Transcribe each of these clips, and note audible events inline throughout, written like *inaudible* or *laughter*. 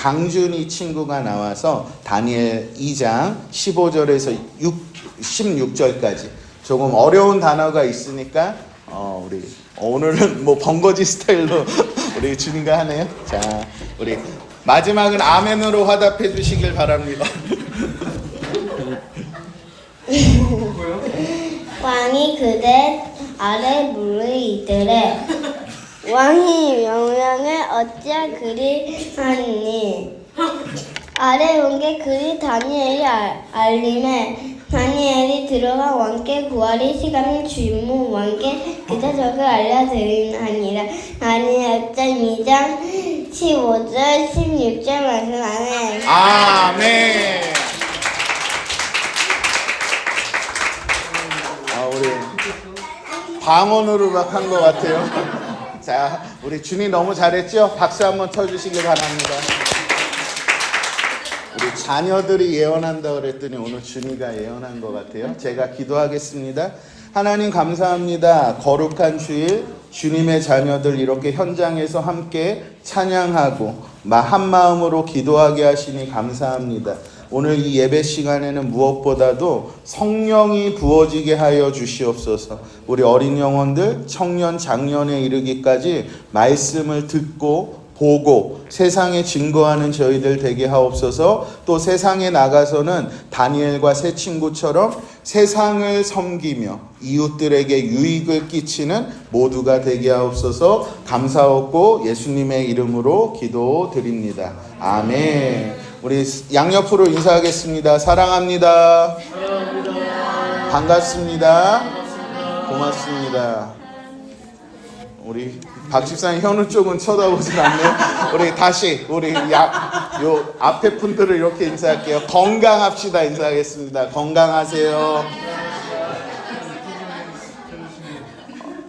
강준이 친구가 나와서 다니엘 2장 15절에서 6, 16절까지 조금 어려운 단어가 있으니까 어, 우리 오늘은 뭐 번거지 스타일로 *laughs* 우리 주님과 하네요. 자, 우리 마지막은 아멘으로 화답해 주시길 바랍니다. 왕이 그대 아래 무르이더래 왕이 명령을 어찌 그리 하니 아래 온게 그리 다니엘이 알- 알림에 다니엘이 들어가 왕께 구하리 시간을 주무 왕께 그대적을 알려드리나니라 다니엘 2장 15절 16절 말씀 안에 아멘. 아 우리 방언으로 막 한 것 같아요. 자, 우리 준이 너무 잘했죠? 박수 한번 쳐주시길 바랍니다. 우리 자녀들이 예언한다 그랬더니 오늘 준이가 예언한 것 같아요. 제가 기도하겠습니다. 하나님 감사합니다. 거룩한 주일 주님의 자녀들 이렇게 현장에서 함께 찬양하고 마- 한 마음으로 기도하게 하시니 감사합니다. 오늘 이 예배 시간에는 무엇보다도 성령이 부어지게 하여 주시옵소서. 우리 어린 영혼들 청년 장년에 이르기까지 말씀을 듣고 보고 세상에 증거하는 저희들 되게 하옵소서 또 세상에 나가서는 다니엘과 새 친구처럼 세상을 섬기며 이웃들에게 유익을 끼치는 모두가 되게 하옵소서 감사하고 예수님의 이름으로 기도드립니다. 아멘. 우리 양옆으로 인사하겠습니다. 사랑합니다. 반갑습니다. 고맙습니다. 우리 박 집사님 현우 쪽은 쳐다보질 않네요. 우리 다시 우리 야, 요 앞에 분들을 이렇게 인사할게요. 건강합시다 인사하겠습니다. 건강하세요.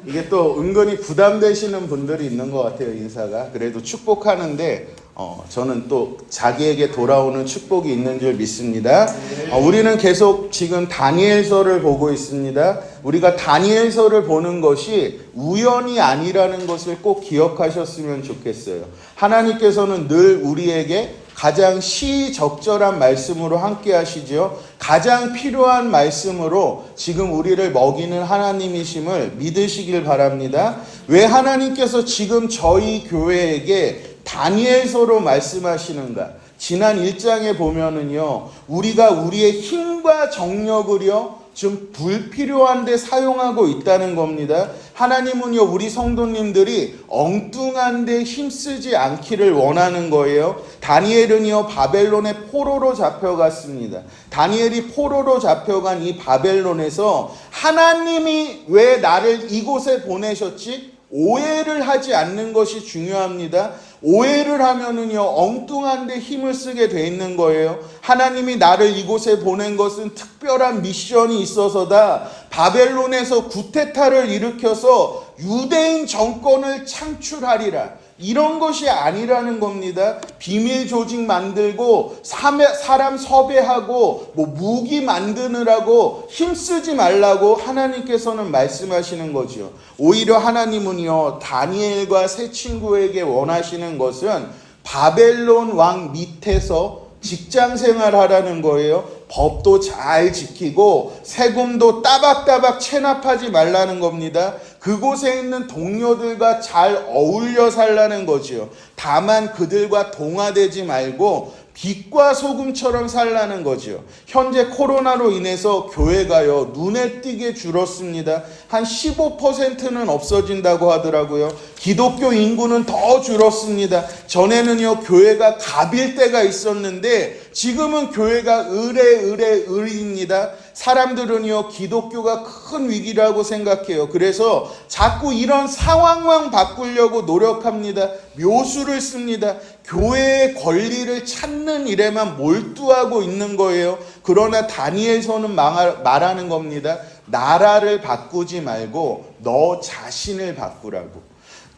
이게 또 은근히 부담되시는 분들이 있는 것 같아요 인사가 그래도 축복하는데 어, 저는 또 자기에게 돌아오는 축복이 있는 줄 믿습니다. 어, 우리는 계속 지금 다니엘서를 보고 있습니다. 우리가 다니엘서를 보는 것이 우연이 아니라는 것을 꼭 기억하셨으면 좋겠어요. 하나님께서는 늘 우리에게 가장 시적절한 말씀으로 함께 하시지요. 가장 필요한 말씀으로 지금 우리를 먹이는 하나님이심을 믿으시길 바랍니다. 왜 하나님께서 지금 저희 교회에게 다니엘서로 말씀하시는가? 지난 1장에 보면은요, 우리가 우리의 힘과 정력을요, 좀 불필요한데 사용하고 있다는 겁니다. 하나님은요, 우리 성도님들이 엉뚱한데 힘쓰지 않기를 원하는 거예요. 다니엘은요, 바벨론의 포로로 잡혀갔습니다. 다니엘이 포로로 잡혀간 이 바벨론에서 하나님이 왜 나를 이곳에 보내셨지? 오해를 하지 않는 것이 중요합니다. 오해를 하면은요, 엉뚱한데 힘을 쓰게 돼 있는 거예요. 하나님이 나를 이곳에 보낸 것은 특별한 미션이 있어서다. 바벨론에서 구테타를 일으켜서 유대인 정권을 창출하리라. 이런 것이 아니라는 겁니다. 비밀 조직 만들고 사람 섭외하고 뭐 무기 만드느라고 힘쓰지 말라고 하나님께서는 말씀하시는 거죠. 오히려 하나님은요 다니엘과 새 친구에게 원하시는 것은 바벨론 왕 밑에서 직장 생활하라는 거예요. 법도 잘 지키고 세금도 따박따박 체납하지 말라는 겁니다. 그곳에 있는 동료들과 잘 어울려 살라는 거지요. 다만 그들과 동화되지 말고 빛과 소금처럼 살라는 거지요. 현재 코로나로 인해서 교회가요 눈에 띄게 줄었습니다. 한 15%는 없어진다고 하더라고요. 기독교 인구는 더 줄었습니다. 전에는요 교회가 갑일 때가 있었는데 지금은 교회가 을에 을에 을입니다. 사람들은요 기독교가 큰 위기라고 생각해요. 그래서 자꾸 이런 상황만 바꾸려고 노력합니다. 묘수를 씁니다. 교회의 권리를 찾는 일에만 몰두하고 있는 거예요. 그러나 다니엘서는 말하는 겁니다. 나라를 바꾸지 말고 너 자신을 바꾸라고.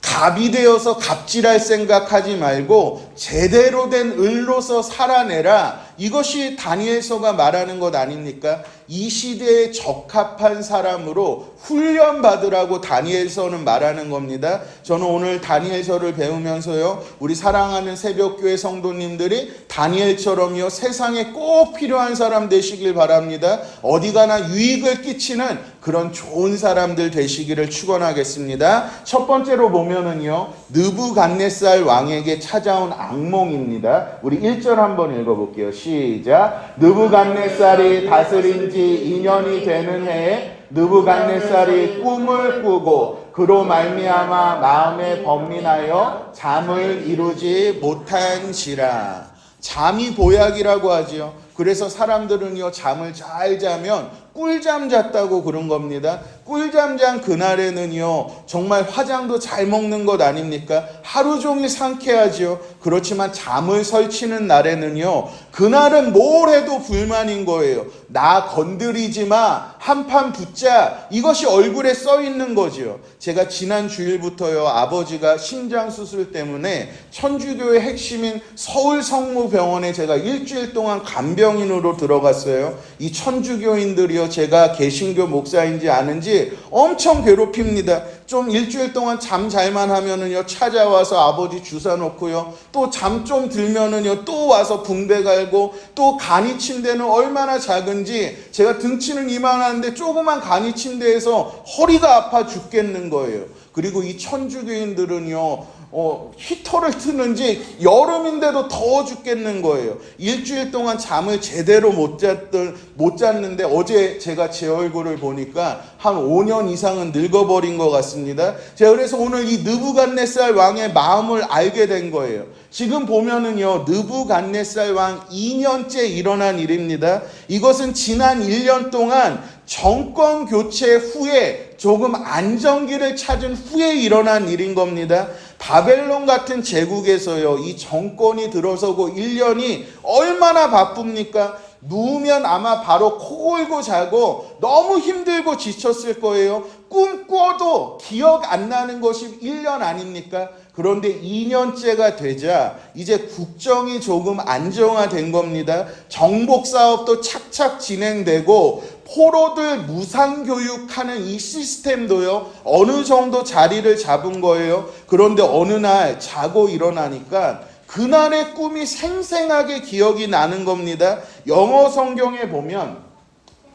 갑이 되어서 갑질할 생각하지 말고 제대로 된 을로서 살아내라. 이것이 다니엘서가 말하는 것 아닙니까? 이 시대에 적합한 사람으로 훈련 받으라고 다니엘서는 말하는 겁니다. 저는 오늘 다니엘서를 배우면서요. 우리 사랑하는 새벽교회 성도님들이 다니엘처럼요. 세상에 꼭 필요한 사람 되시길 바랍니다. 어디 가나 유익을 끼치는 그런 좋은 사람들 되시기를 축원하겠습니다. 첫 번째로 보면은요. 느부갓네살 왕에게 찾아온 악몽입니다. 우리 1절 한번 읽어 볼게요. 시작. 느부갓네살이 다스린 지 2년이 되는 해에 느부갓네살이 꿈을 꾸고 그로 말미암아 마음에 번민하여 잠을 이루지 못한지라. 잠이 보약이라고 하지요. 그래서 사람들은요 잠을 잘 자면 꿀잠 잤다고 그런 겁니다. 꿀잠 잔 그날에는요 정말 화장도 잘 먹는 것 아닙니까? 하루 종일 상쾌하지요. 그렇지만 잠을 설치는 날에는요 그날은 뭘 해도 불만인 거예요. 나 건드리지 마 한판 붙자 이것이 얼굴에 써 있는 거지요. 제가 지난 주일부터요 아버지가 심장 수술 때문에 천주교의 핵심인 서울 성모병원에 제가 일주일 동안 간병인으로 들어갔어요. 이 천주교인들이요 제가 개신교 목사인지 아는지 엄청 괴롭힙니다. 좀 일주일 동안 잠 잘만 하면은요 찾아와서 아버지 주사 놓고요 또 잠 좀 들면은요 또 와서 붕대 갈고 또 간이 침대는 얼마나 작은지 제가 등치는 이만한데 조그만 간이 침대에서 허리가 아파 죽겠는 거예요. 그리고 이 천주교인들은요 어, 히터를 트는지 여름인데도 더워 죽겠는 거예요. 일주일 동안 잠을 제대로 못 잤던 못 잤는데 어제 제가 제 얼굴을 보니까 한 5년 이상은 늙어버린 것 같습니다. 제가 그래서 오늘 이 느부갓네살 왕의 마음을 알게 된 거예요. 지금 보면은요 느부갓네살 왕 2년째 일어난 일입니다. 이것은 지난 1년 동안 정권 교체 후에 조금 안정기를 찾은 후에 일어난 일인 겁니다. 바벨론 같은 제국에서요, 이 정권이 들어서고 1년이 얼마나 바쁩니까? 누우면 아마 바로 코 골고 자고 너무 힘들고 지쳤을 거예요. 꿈 꿔도 기억 안 나는 것이 1년 아닙니까? 그런데 2년째가 되자 이제 국정이 조금 안정화된 겁니다. 정복 사업도 착착 진행되고 포로들 무상 교육하는 이 시스템도요 어느 정도 자리를 잡은 거예요. 그런데 어느 날 자고 일어나니까 그날의 꿈이 생생하게 기억이 나는 겁니다. 영어 성경에 보면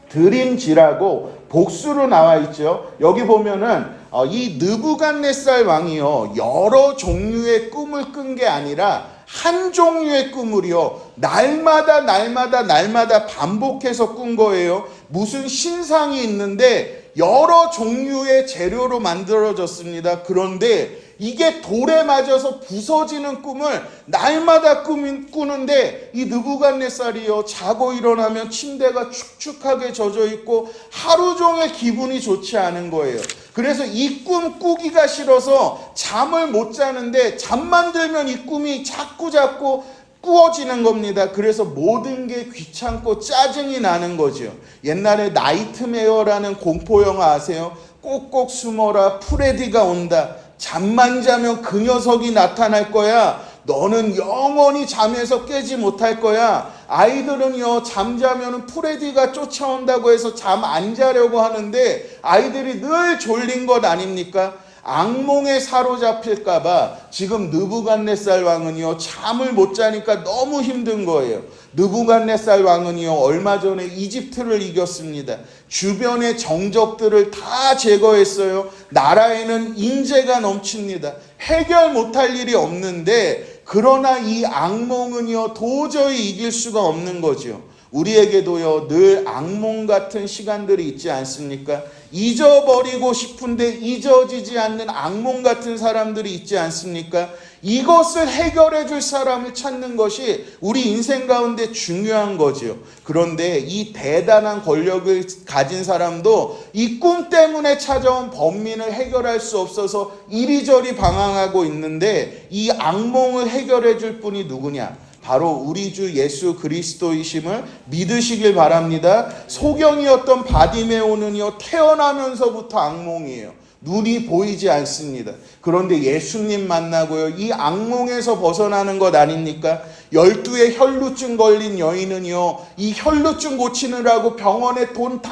드림지라고 복수로 나와 있죠. 여기 보면은 어, 이 느부갓네살 왕이요 여러 종류의 꿈을 꾼 게 아니라 한 종류의 꿈을요 날마다 날마다 날마다 반복해서 꾼 거예요. 무슨 신상이 있는데 여러 종류의 재료로 만들어졌습니다. 그런데 이게 돌에 맞아서 부서지는 꿈을 날마다 꾸민, 꾸는데 이 느부갓네살이요 자고 일어나면 침대가 축축하게 젖어 있고 하루 종일 기분이 좋지 않은 거예요. 그래서 이 꿈 꾸기가 싫어서 잠을 못 자는데 잠만 들면 이 꿈이 자꾸 자꾸 꾸어지는 겁니다. 그래서 모든 게 귀찮고 짜증이 나는 거죠. 옛날에 나이트메어라는 공포 영화 아세요? 꼭꼭 숨어라 프레디가 온다. 잠만 자면 그 녀석이 나타날 거야. 너는 영원히 잠에서 깨지 못할 거야. 아이들은요, 잠자면 프레디가 쫓아온다고 해서 잠 안 자려고 하는데 아이들이 늘 졸린 것 아닙니까? 악몽에 사로잡힐까봐 지금 느부갓네살 왕은요 잠을 못 자니까 너무 힘든 거예요. 느부갓네살 왕은요 얼마 전에 이집트를 이겼습니다. 주변의 정적들을 다 제거했어요. 나라에는 인재가 넘칩니다. 해결 못할 일이 없는데 그러나 이 악몽은요 도저히 이길 수가 없는 거죠. 우리에게도요 늘 악몽 같은 시간들이 있지 않습니까? 잊어버리고 싶은데 잊어지지 않는 악몽 같은 사람들이 있지 않습니까? 이것을 해결해 줄 사람을 찾는 것이 우리 인생 가운데 중요한 거지요. 그런데 이 대단한 권력을 가진 사람도 이 꿈 때문에 찾아온 범민을 해결할 수 없어서 이리저리 방황하고 있는데 이 악몽을 해결해 줄 분이 누구냐? 바로 우리 주 예수 그리스도이심을 믿으시길 바랍니다. 소경이었던 바디메오는요 태어나면서부터 악몽이에요. 눈이 보이지 않습니다. 그런데 예수님 만나고요. 이 악몽에서 벗어나는 것 아닙니까? 열두의 혈루증 걸린 여인은요. 이 혈루증 고치느라고 병원에 돈 다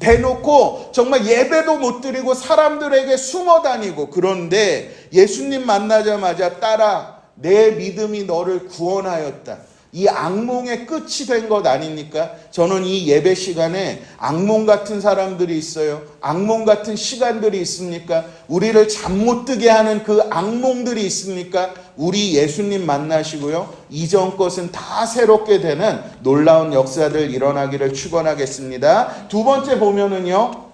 대놓고 정말 예배도 못 드리고 사람들에게 숨어 다니고 그런데 예수님 만나자마자 따라 내 믿음이 너를 구원하였다. 이 악몽의 끝이 된 것 아닙니까? 저는 이 예배 시간에 악몽 같은 사람들이 있어요. 악몽 같은 시간들이 있습니까? 우리를 잠 못 뜨게 하는 그 악몽들이 있습니까? 우리 예수님 만나시고요. 이전 것은 다 새롭게 되는 놀라운 역사들 일어나기를 축원하겠습니다. 두 번째 보면은요.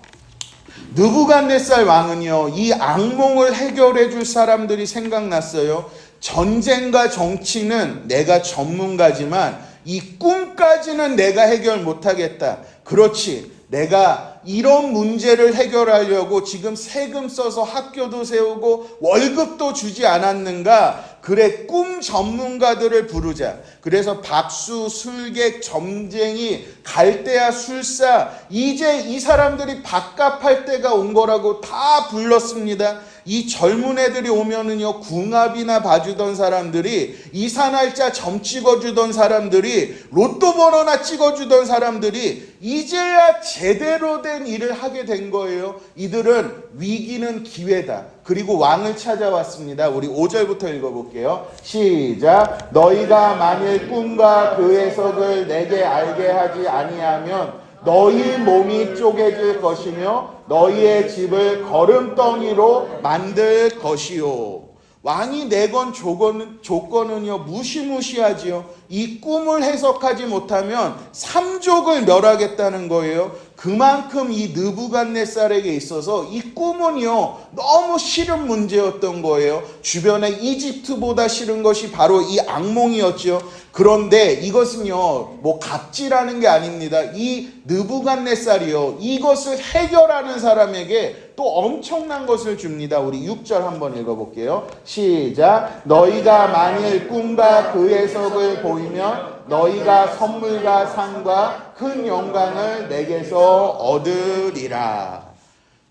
느부갓네살 왕은요 이 악몽을 해결해 줄 사람들이 생각났어요. 전쟁과 정치는 내가 전문가지만 이 꿈까지는 내가 해결 못하겠다. 그렇지. 내가 이런 문제를 해결하려고 지금 세금 써서 학교도 세우고 월급도 주지 않았는가? 그래, 꿈 전문가들을 부르자. 그래서 박수, 술객, 점쟁이, 갈대아, 술사, 이제 이 사람들이 밥값할 때가 온 거라고 다 불렀습니다. 이 젊은 애들이 오면은요, 궁합이나 봐주던 사람들이, 이사날짜 점 찍어주던 사람들이, 로또 번호나 찍어주던 사람들이, 이제야 제대로 된 일을 하게 된 거예요. 이들은 위기는 기회다. 그리고 왕을 찾아왔습니다. 우리 5절부터 읽어볼게요. 시작. 너희가 만일 꿈과 그 해석을 내게 알게 하지 아니하면 너희 몸이 쪼개질 것이며 너희의 집을 거름덩이로 만들 것이요. 왕이 내건 조건은, 조건은요, 무시무시하지요. 이 꿈을 해석하지 못하면 삼족을 멸하겠다는 거예요. 그만큼 이 느부갓네살에게 있어서 이 꿈은요, 너무 싫은 문제였던 거예요. 주변에 이집트보다 싫은 것이 바로 이 악몽이었죠. 그런데 이것은요, 뭐 갑질하는 게 아닙니다. 이 느부갓네살이요, 이것을 해결하는 사람에게 또 엄청난 것을 줍니다. 우리 6절 한번 읽어볼게요. 시작. 너희가 만일 꿈과 그 해석을 보이면 너희가 선물과 상과 큰 영광을 내게서 얻으리라.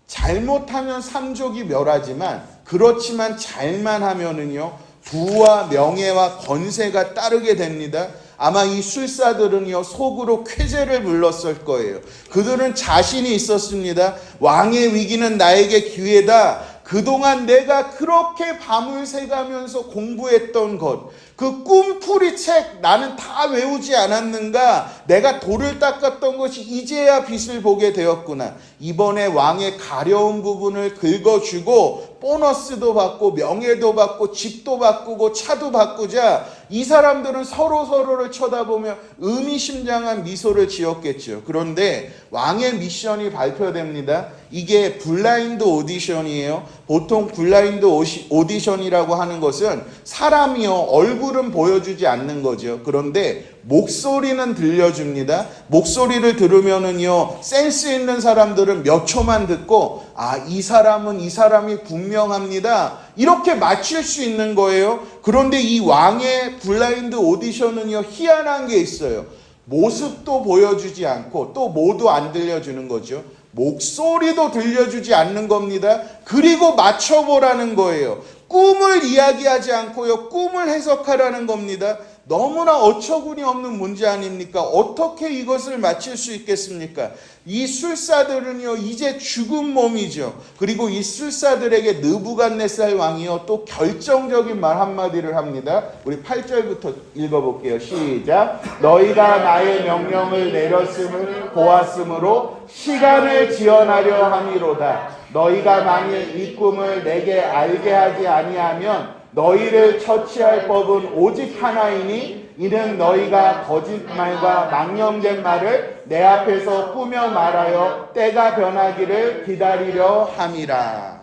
잘못하면 삼족이 멸하지만 그렇지만 잘만 하면은요 부와 명예와 권세가 따르게 됩니다. 아마 이 술사들은요 속으로 쾌재를 불렀을 거예요. 그들은 자신이 있었습니다. 왕의 위기는 나에게 기회다. 그동안 내가 그렇게 밤을 새가면서 공부했던 것, 그 꿈풀이 책 나는 다 외우지 않았는가? 내가 돌을 닦았던 것이 이제야 빛을 보게 되었구나. 이번에 왕의 가려운 부분을 긁어주고 보너스도 받고 명예도 받고 집도 바꾸고 차도 바꾸자 이 사람들은 서로 서로를 쳐다보며 의미심장한 미소를 지었겠죠. 그런데 왕의 미션이 발표됩니다. 이게 블라인드 오디션이에요. 보통 블라인드 오디션이라고 하는 것은 사람이요 얼굴은 보여주지 않는 거죠. 그런데 목소리는 들려줍니다. 목소리를 들으면은요 센스 있는 사람들은 몇 초만 듣고 아 이 사람은 이 사람이 분명합니다. 이렇게 맞출 수 있는 거예요. 그런데 이 왕의 블라인드 오디션은요 희한한 게 있어요. 모습도 보여주지 않고 또 모두 안 들려주는 거죠. 목소리도 들려주지 않는 겁니다. 그리고 맞춰보라는 거예요. 꿈을 이야기하지 않고요. 꿈을 해석하라는 겁니다. 너무나 어처구니 없는 문제 아닙니까? 어떻게 이것을 맞힐 수 있겠습니까? 이 술사들은요, 이제 죽은 몸이죠. 그리고 이 술사들에게 느부갓네살 왕이요, 또 결정적인 말 한마디를 합니다. 우리 8절부터 읽어볼게요. 시작. 너희가 나의 명령을 내렸음을 보았으므로 시간을 지연하려 함이로다. 너희가 만일 이 꿈을 내게 알게 하지 아니하면 너희를 처치할 법은 오직 하나이니 이는 너희가 거짓말과 망령된 말을 내 앞에서 꾸며 말하여 때가 변하기를 기다리려 함이라.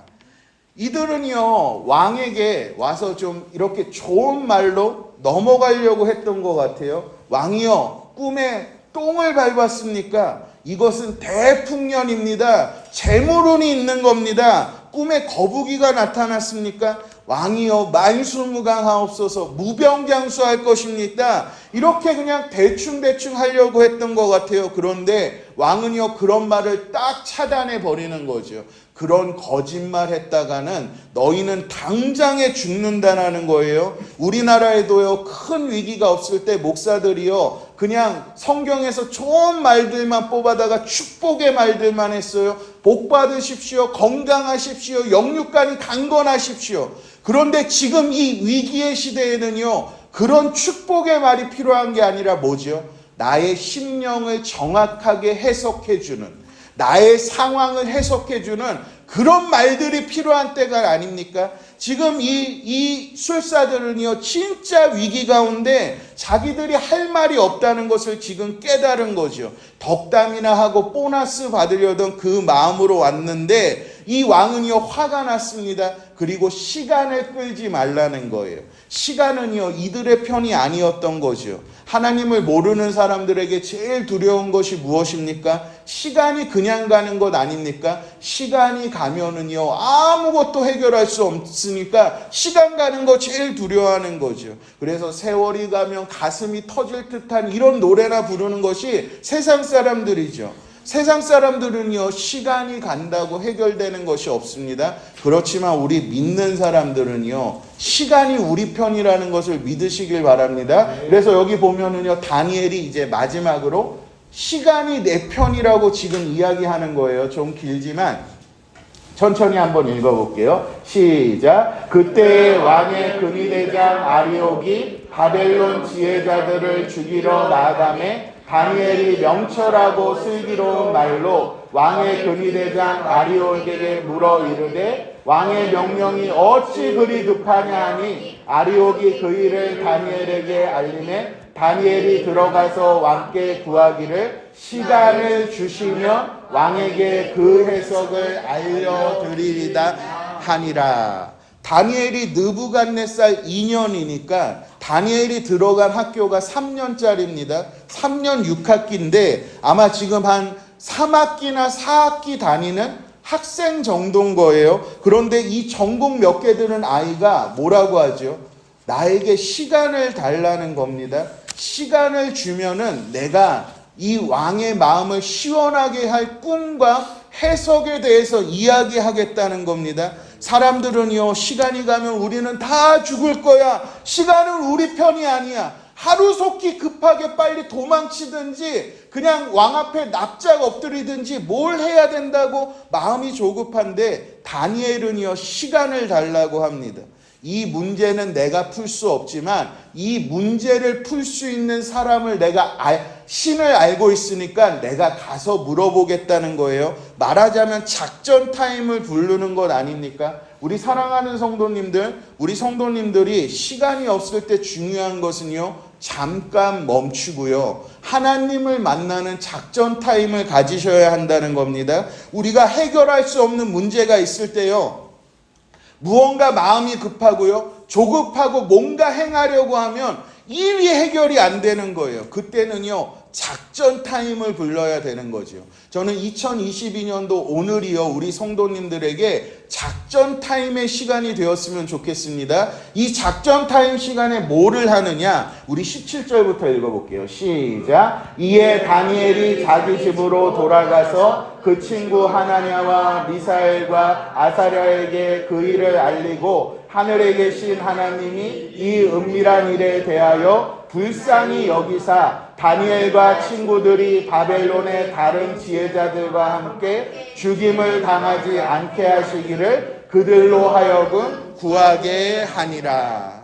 이들은요 왕에게 와서 좀 이렇게 좋은 말로 넘어가려고 했던 것 같아요. 왕이요 꿈에 똥을 밟았습니까? 이것은 대풍년입니다. 재물운이 있는 겁니다. 꿈에 거북이가 나타났습니까? 왕이여 만수무강하옵소서 무병장수할 것입니다. 이렇게 그냥 대충대충 하려고 했던 것 같아요. 그런데 왕은요 그런 말을 딱 차단해 버리는 거죠. 그런 거짓말 했다가는 너희는 당장에 죽는다라는 거예요. 우리나라에도요 큰 위기가 없을 때 목사들이요 그냥 성경에서 좋은 말들만 뽑아다가 축복의 말들만 했어요. 복 받으십시오. 건강하십시오. 영육간이 강건하십시오. 그런데 지금 이 위기의 시대에는요 그런 축복의 말이 필요한 게 아니라 뭐죠? 나의 심령을 정확하게 해석해 주는 나의 상황을 해석해 주는 그런 말들이 필요한 때가 아닙니까? 지금 이, 이 술사들은요, 진짜 위기 가운데 자기들이 할 말이 없다는 것을 지금 깨달은 거죠. 덕담이나 하고 보너스 받으려던 그 마음으로 왔는데 이 왕은요, 화가 났습니다. 그리고 시간을 끌지 말라는 거예요. 시간은요, 이들의 편이 아니었던 거죠. 하나님을 모르는 사람들에게 제일 두려운 것이 무엇입니까? 시간이 그냥 가는 것 아닙니까? 시간이 가면은요, 아무것도 해결할 수 없으니까 시간 가는 거 제일 두려워하는 거죠. 그래서 세월이 가면 가슴이 터질 듯한 이런 노래나 부르는 것이 세상 사람들이죠. 세상 사람들은요, 시간이 간다고 해결되는 것이 없습니다. 그렇지만 우리 믿는 사람들은요, 시간이 우리 편이라는 것을 믿으시길 바랍니다. 그래서 여기 보면은요, 다니엘이 이제 마지막으로 시간이 내 편이라고 지금 이야기하는 거예요. 좀 길지만 천천히 한번 읽어볼게요. 시작. 그때 왕의 근위대장 아리옥이 바벨론 지혜자들을 죽이러 나아가매 다니엘이 명철하고 슬기로운 말로 왕의 근위대장 아리옥에게 물어 이르되 왕의 명령이 어찌 그리 급하냐 하니 아리옥이 그 일을 다니엘에게 알림해 다니엘이 들어가서 왕께 구하기를 시간을 주시면 왕에게 그 해석을 알려드리리다 하니라. 다니엘이 느부갓네살 2년이니까 다니엘이 들어간 학교가 3년짜리입니다. 3년 6학기인데 아마 지금 한 3학기나 4학기 다니는 학생 정도인 거예요. 그런데 이 전공 몇 개 드는 아이가 뭐라고 하죠? 나에게 시간을 달라는 겁니다. 시간을 주면은 내가 이 왕의 마음을 시원하게 할 꿈과 해석에 대해서 이야기하겠다는 겁니다. 사람들은요, 시간이 가면 우리는 다 죽을 거야. 시간은 우리 편이 아니야. 하루속히 급하게 빨리 도망치든지 그냥 왕 앞에 납작 엎드리든지 뭘 해야 된다고 마음이 조급한데 다니엘은요, 시간을 달라고 합니다. 이 문제는 내가 풀 수 없지만 이 문제를 풀 수 있는 사람을 내가 알, 신을 알고 있으니까 내가 가서 물어보겠다는 거예요. 말하자면 작전 타임을 부르는 것 아닙니까? 우리 사랑하는 성도님들, 우리 성도님들이 시간이 없을 때 중요한 것은요. 잠깐 멈추고요. 하나님을 만나는 작전 타임을 가지셔야 한다는 겁니다. 우리가 해결할 수 없는 문제가 있을 때요. 무언가 마음이 급하고요. 조급하고 뭔가 행하려고 하면 일이 해결이 안 되는 거예요. 그때는요. 작전 타임을 불러야 되는 거죠. 저는 2022년도 오늘이요. 우리 성도님들에게 작전 타임의 시간이 되었으면 좋겠습니다. 이 작전 타임 시간에 뭐를 하느냐? 우리 17절부터 읽어볼게요. 시작. 이에 다니엘이 자기 집으로 돌아가서 그 친구 하나냐와 미사엘과 아사랴에게 그 일을 알리고 하늘에 계신 하나님이 이 은밀한 일에 대하여 불쌍히 여기사 다니엘과 친구들이 바벨론의 다른 지혜자들과 함께 죽임을 당하지 않게 하시기를 그들로 하여금 구하게 하니라.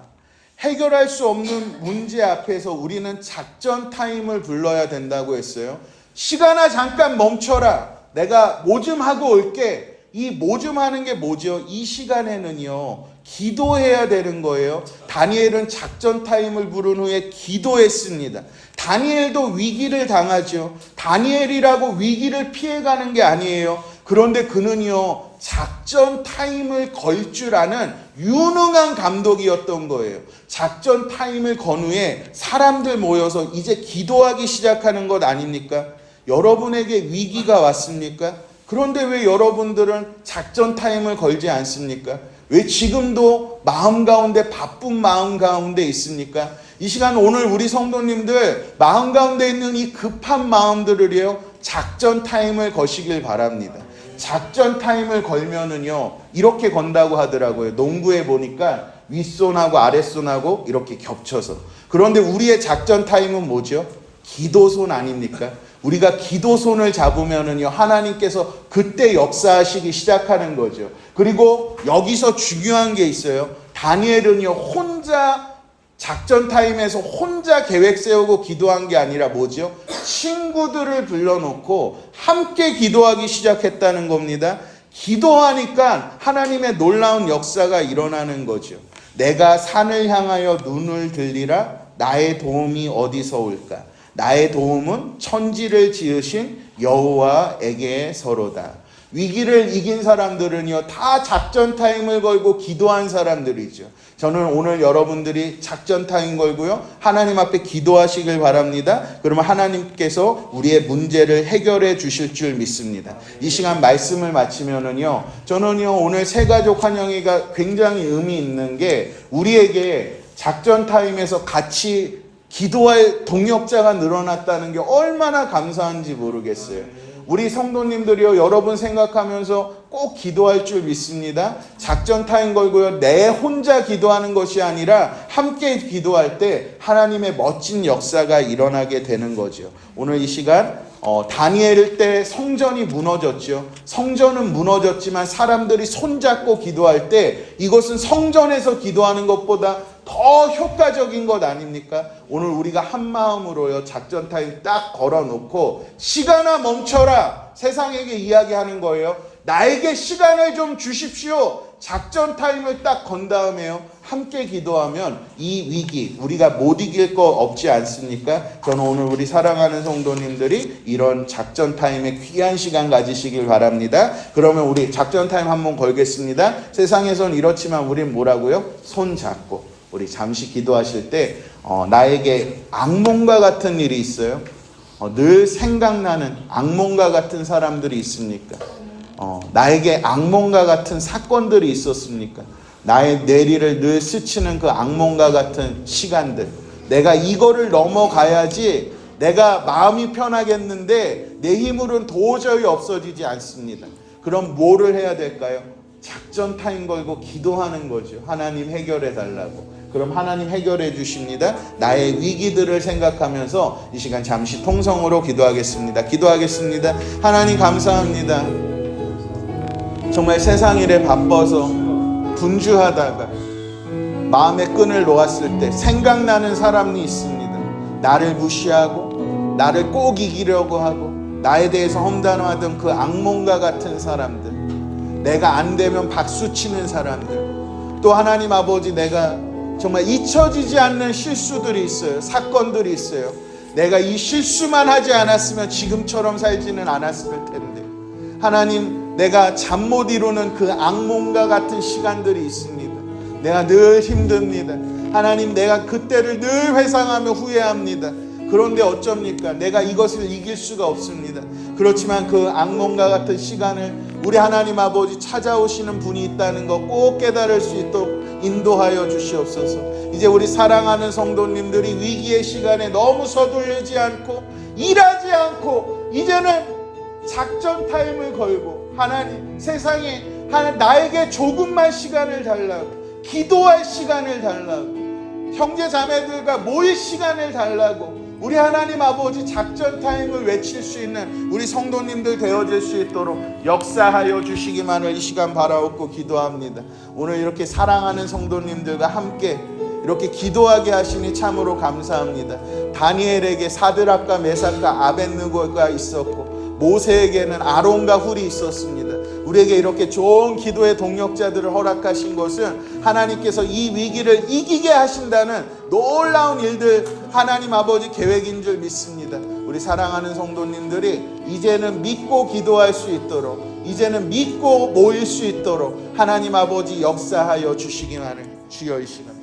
해결할 수 없는 문제 앞에서 우리는 작전 타임을 불러야 된다고 했어요. 시간아 잠깐 멈춰라. 내가 뭐 좀 하고 올게. 이뭐좀 하는 게 뭐죠? 이 시간에는요. 기도해야 되는 거예요. 다니엘은 작전 타임을 부른 후에 기도했습니다. 다니엘도 위기를 당하죠. 다니엘이라고 위기를 피해가는 게 아니에요. 그런데 그는요, 작전 타임을 걸 줄 아는 유능한 감독이었던 거예요. 작전 타임을 건 후에 사람들 모여서 이제 기도하기 시작하는 것 아닙니까? 여러분에게 위기가 왔습니까? 그런데 왜 여러분들은 작전 타임을 걸지 않습니까? 왜 지금도 마음 가운데 바쁜 마음 가운데 있습니까? 이 시간 오늘 우리 성도님들 마음 가운데 있는 이 급한 마음들을요 작전 타임을 거시길 바랍니다. 작전 타임을 걸면은요 이렇게 건다고 하더라고요. 농구에 보니까 윗손하고 아랫손하고 이렇게 겹쳐서 그런데 우리의 작전 타임은 뭐죠? 기도손 아닙니까? 우리가 기도손을 잡으면은요 하나님께서 그때 역사하시기 시작하는 거죠. 그리고 여기서 중요한 게 있어요. 다니엘은요 혼자 작전 타임에서 혼자 계획 세우고 기도한 게 아니라 뭐죠? 친구들을 불러놓고 함께 기도하기 시작했다는 겁니다. 기도하니까 하나님의 놀라운 역사가 일어나는 거죠. 내가 산을 향하여 눈을 들리라 나의 도움이 어디서 올까? 나의 도움은 천지를 지으신 여호와에게 서로다. 위기를 이긴 사람들은요 다 작전 타임을 걸고 기도한 사람들이죠. 저는 오늘 여러분들이 작전 타임 걸고요 하나님 앞에 기도하시길 바랍니다. 그러면 하나님께서 우리의 문제를 해결해 주실 줄 믿습니다. 이 시간 말씀을 마치면은요 저는요 오늘 새가족 환영회가 굉장히 의미 있는 게 우리에게 작전 타임에서 같이 기도할 동역자가 늘어났다는 게 얼마나 감사한지 모르겠어요. 우리 성도님들이요, 여러분 생각하면서 꼭 기도할 줄 믿습니다. 작전 타임 걸고요, 내 혼자 기도하는 것이 아니라 함께 기도할 때 하나님의 멋진 역사가 일어나게 되는 거죠. 오늘 이 시간, 어, 다니엘 때 성전이 무너졌죠. 성전은 무너졌지만 사람들이 손잡고 기도할 때 이것은 성전에서 기도하는 것보다 더 효과적인 것 아닙니까? 오늘 우리가 한 마음으로요 작전 타임 딱 걸어놓고 시간아 멈춰라 세상에게 이야기하는 거예요. 나에게 시간을 좀 주십시오. 작전 타임을 딱 건 다음에요 함께 기도하면 이 위기 우리가 못 이길 거 없지 않습니까? 저는 오늘 우리 사랑하는 성도님들이 이런 작전 타임에 귀한 시간 가지시길 바랍니다. 그러면 우리 작전 타임 한번 걸겠습니다. 세상에선 이렇지만 우린 뭐라고요? 손 잡고. 우리 잠시 기도하실 때 어, 나에게 악몽과 같은 일이 있어요. 어, 늘 생각나는 악몽과 같은 사람들이 있습니까? 어, 나에게 악몽과 같은 사건들이 있었습니까? 나의 내리를 늘 스치는 그 악몽과 같은 시간들. 내가 이거를 넘어가야지 내가 마음이 편하겠는데 내 힘으로는 도저히 없어지지 않습니다. 그럼 뭐를 해야 될까요? 작전 타임 걸고 기도하는 거죠. 하나님 해결해 달라고. 그럼 하나님 해결해 주십니다. 나의 위기들을 생각하면서 이 시간 잠시 통성으로 기도하겠습니다. 기도하겠습니다. 하나님 감사합니다. 정말 세상 일에 바빠서 분주하다가 마음의 끈을 놓았을 때 생각나는 사람이 있습니다. 나를 무시하고 나를 꼭 이기려고 하고 나에 대해서 험담하던 그 악몽과 같은 사람들 내가 안 되면 박수 치는 사람들 또 하나님 아버지 내가 정말 잊혀지지 않는 실수들이 있어요. 사건들이 있어요. 내가 이 실수만 하지 않았으면 지금처럼 살지는 않았을 텐데. 하나님, 내가 잠 못 이루는 그 악몽과 같은 시간들이 있습니다. 내가 늘 힘듭니다. 하나님, 내가 그때를 늘 회상하며 후회합니다. 그런데 어쩝니까? 내가 이것을 이길 수가 없습니다. 그렇지만 그 악몽과 같은 시간을 우리 하나님 아버지 찾아오시는 분이 있다는 거 꼭 깨달을 수 있도록 인도하여 주시옵소서. 이제 우리 사랑하는 성도님들이 위기의 시간에 너무 서두르지 않고 일하지 않고 이제는 작전 타임을 걸고 하나님 세상에 나에게 조금만 시간을 달라고 기도할 시간을 달라고 형제 자매들과 모일 시간을 달라고 우리 하나님 아버지 작전 타임을 외칠 수 있는 우리 성도님들 되어질 수 있도록 역사하여 주시기만을 이 시간 바라옵고 기도합니다. 오늘 이렇게 사랑하는 성도님들과 함께 이렇게 기도하게 하시니 참으로 감사합니다. 다니엘에게 사드락과 메삭과 아벤느고가 있었고 모세에게는 아론과 훌이 있었습니다. 우리에게 이렇게 좋은 기도의 동력자들을 허락하신 것은 하나님께서 이 위기를 이기게 하신다는 놀라운 일들 하나님 아버지 계획인 줄 믿습니다. 우리 사랑하는 성도님들이 이제는 믿고 기도할 수 있도록 이제는 믿고 모일 수 있도록 하나님 아버지 역사하여 주시기만을 주여 이 시간